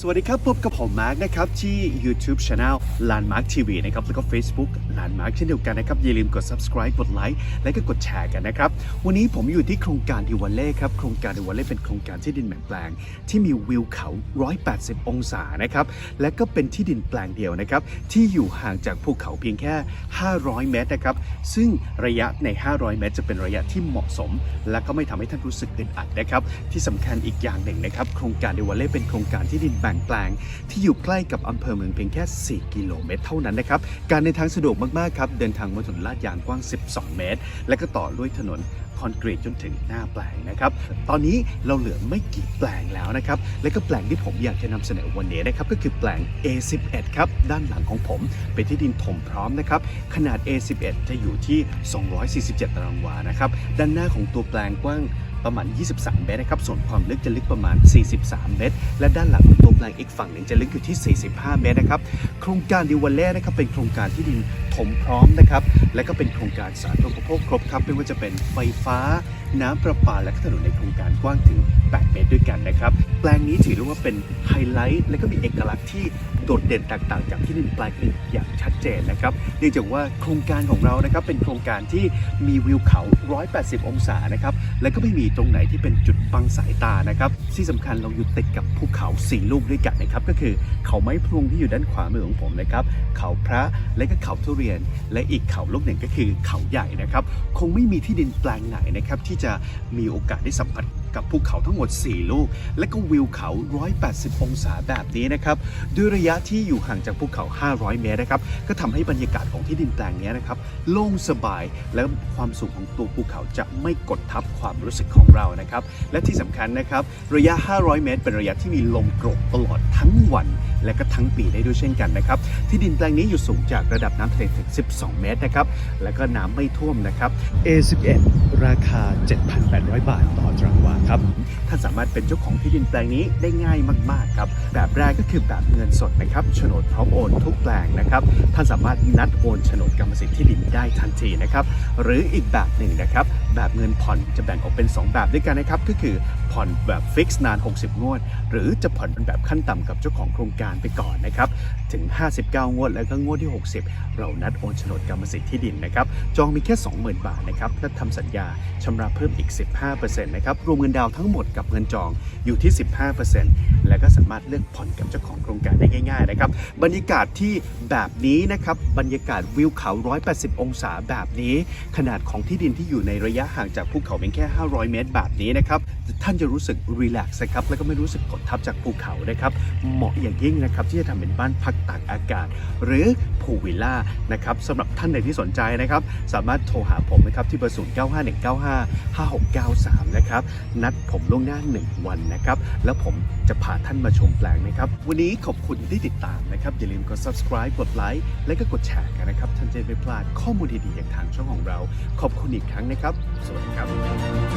สวัสดีครับ พบกับผมมาร์กนะครับที่ YouTube Channel Landmark TV นะครับแล้วก็ Facebook Landmark เช่นเดียวกันนะครับ อย่าลืมกด subscribe กดไลค์และก็กดแชร์กันนะครับ วันนี้ผมอยู่ที่โครงการดิวัลเล่ครับ โครงการดิวัลเล่เป็นโครงการที่ดินแบ่งแปลง ที่มีวิวเขา 180 องศานะครับ และก็เป็นที่ดินแปลงเดียวนะครับ ที่อยู่ห่างจากภูเขาเพียงแค่ 500 เมตรนะครับ ซึ่งระยะใน 500 เมตร จะเป็นระยะที่เหมาะสม และก็ไม่ทำให้ท่านรู้สึกอึดอัดนะครับที่สำคัญอีกอย่างหนึ่งนะครับโครงการดิวัลเล่เป็นโครงการที่ดินแบ่งแปลง ที่อยู่ใกล้กับอำเภอเมืองเพียงแค่ 4 กิโลเมตร เท่านั้นนะครับ การเดินทางสะดวกมากๆครับ เดินทางบนถนนลาดยางกว้าง 12 เมตร และก็ต่อด้วยถนน คอนกรีตจนถึงหน้าแปลงนะครับ ตอนนี้เราเหลือไม่กี่แปลงแล้วนะครับ และก็แปลงที่ผมอยากจะนำเสนอวันนี้นะครับ ก็คือแปลง A11 ครับ ด้านหลังของผม เป็นที่ดินถมพร้อมนะครับ ขนาด A11 จะอยู่ที่ 247 ตารางวานะครับ ด้านหน้าของตัวแปลงกว้างประมาณ 23 เมตรนะครับ ส่วนความลึกจะลึกประมาณ 43 เมตร และด้านหลังของตัวแปลงอีกฝั่งหนึ่งจะลึกอยู่ที่ 45 เมตรนะครับ โครงการดิวัลเล่นะครับ เป็นโครงการที่ดิน ถมพร้อมนะครับ และก็เป็นโครงการสาธารณูปโภคครบครับไม่ว่าจะเป็นไฟฟ้า น้ำประปาและถนนในโครงการกว้างถึง 8 เมตรด้วยกันนะครับ แปลงนี้ถือได้ว่าเป็นไฮไลท์ และก็มีเอกลักษณ์ที่โดดเด่นแตกต่างจากที่ดินแปลงอื่นอย่างชัดเจนนะครับเนื่องจากว่าโครงการของเรานะครับเป็นโครงการที่มีวิวเขา 180 องศานะครับและก็ไม่มีตรงไหนที่เป็นจุดบังสายตานะครับที่สำคัญเราอยู่ติดกับภูเขาสี่ลูกด้วยกันนะครับก็คือเขาไม้พลุงที่อยู่ด้านขวามือของผมนะครับเขาพระและก็เขาทุเรียนและอีกเขาลูกหนึ่งก็คือเขาใหญ่นะครับ คงไม่มีที่ดินแปลงไหนนะครับที่จะมีโอกาสได้สัมผัสกับภูเขาทั้งหมด 4 ลูก และก็วิวเขา 180 องศาแบบนี้นะครับด้วยระยะที่อยู่ห่างจากภูเขา 500 เมตรนะครับก็ทำให้บรรยากาศของที่ดินแปลงนี้นะครับโล่งสบายและความสูงของตัวภูเขาจะไม่กดทับความรู้สึกของเรานะครับและที่สำคัญนะครับระยะ 500 เมตร เป็นระยะที่มีลมโกรกตลอดทั้งวัน และก็ทั้งปีได้ด้วยเช่นกันนะครับ ที่ดินแปลงนี้อยู่สูงจากระดับน้ำทะเลถึง 12 เมตรนะครับ และก็น้ำไม่ท่วมนะครับ A11 ราคา 7,800 บาทต่อตารางวาครับ ท่านสามารถเป็นเจ้าของที่ดินแปลงนี้ได้ง่ายมากๆครับ แบบแรกก็คือแบบเงินสดนะครับโฉนดพร้อมโอนทุกแปลงนะครับ ท่านสามารถนัดโอนโฉนดกรรมสิทธิ์ที่ดินได้ทันทีนะครับ หรืออีกแบบหนึ่งนะครับ แบบเงินผ่อนจะแบ่งออกเป็น 2 แบบด้วยกันนะครับ ก็คือผ่อนแบบฟิกซ์นาน 60 งวด หรือจะผ่อนเป็นแบบขั้นต่ำกับเจ้าของโครงการไปก่อนนะครับ ถึง 59 งวด แล้วก็งวดที่ 60 เรานัดโอนโฉนดกรรมสิทธิ์ที่ดินนะครับ จองมีแค่ 20,000 บาทนะครับ และทำสัญญาชำระเพิ่มอีก 15%นะครับ รวมเงินดาวน์ทั้งหมดกับเงินจองอยู่ที่ 15%และก็สามารถเลือกผ่อนกับเจ้าของโครงการได้ง่ายๆนะครับ บรรยากาศที่แบบนี้นะครับ บรรยากาศวิวเขา 180 องศาแบบนี้ ขนาดของที่ดินที่อยู่ในระยะห่างจากภูเขาเพียงแค่ 500 เมตรแบบนี้นะครับ ท่านจะรู้สึกรีแลกซ์นะครับ แล้วก็ไม่รู้สึกกดทับจากภูเขานะครับ เหมาะอย่างยิ่งนะครับที่จะทำเป็นบ้านพักตากอากาศ หรือพูวิลล่านะครับสำหรับท่านใดที่สนใจนะครับ สามารถโทรหาผมนะครับที่เบอร์ 0 9 5 1 9 5 5 6 9 3 นะครับ นัดผมล่วงหน้า 1 วันนะครับ แล้วผมจะพาท่านมาชมแปลงนะครับ วันนี้ขอบคุณที่ติดตามนะครับ อย่าลืมกด subscribe กดไลค์และก็กดแชร์กันนะครับ ท่านจะไม่พลาดข้อมูลดีๆจากทางช่องของเรา ขอบคุณอีกครั้งนะครับ สวัสดีครับ